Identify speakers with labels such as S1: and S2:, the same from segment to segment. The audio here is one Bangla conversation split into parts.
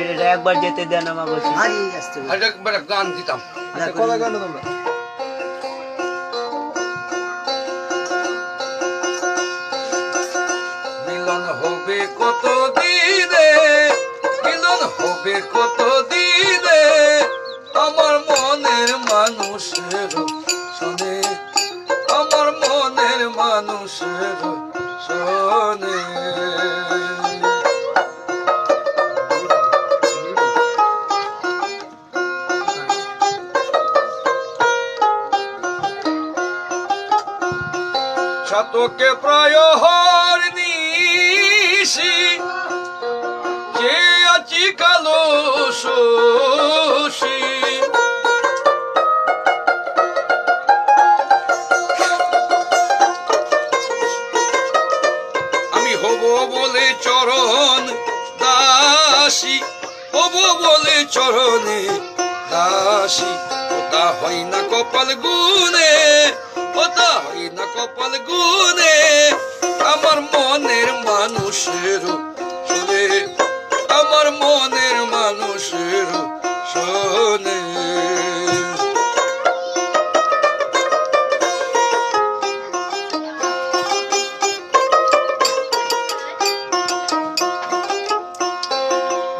S1: এটা একবার যেতে দেন আমার বলছি
S2: আরে আসতে
S3: আর একবার গান দিতাম।
S4: আচ্ছা গান তোমরা।
S3: মিলন হবে কত দিনে মিলন হবে কত দিনে আমার মনের মানুষের শোনে আমার মনের মানুষের শোনে। শতকে প্রায় হর নিশি। যে আছি কালো শোষী আমি হব বলে চরণ দাসী, হব বলে চরণে দাসী। ওটা হয় না কপাল গুনে ওটা হয় না কপাল গুনে শোনে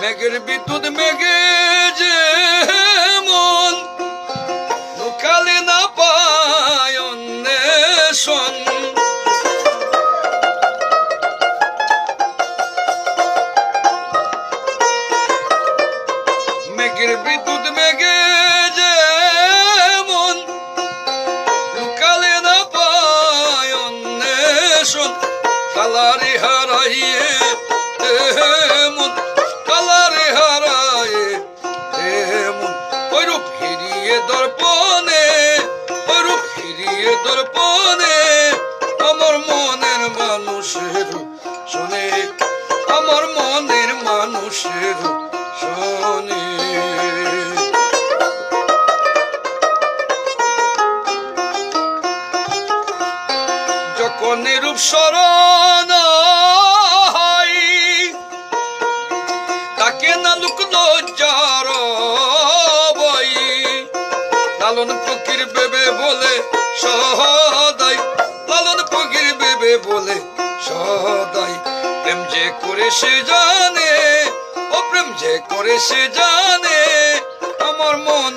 S3: মেঘের বিদ্যুৎ মেঘে কালারে হারাইয়ে এমন কালারে হারায়ে এমন ওইরূপ ফিরিয়ে দর্পণে, ওইরূপ ফিরিয়ে দর্পণে, আমার মনের মানুষের শোনে, আমার মনের মানুষের শোনে। নিরূপ হয়। তাকে না লুক লজ্জার বই লালন ফকির বেবে বলে সদাই লালন ফকির বেবে বলে সদাই প্রেম যে করে সে জানে, ও প্রেম যে করে সে জানে, আমার মনে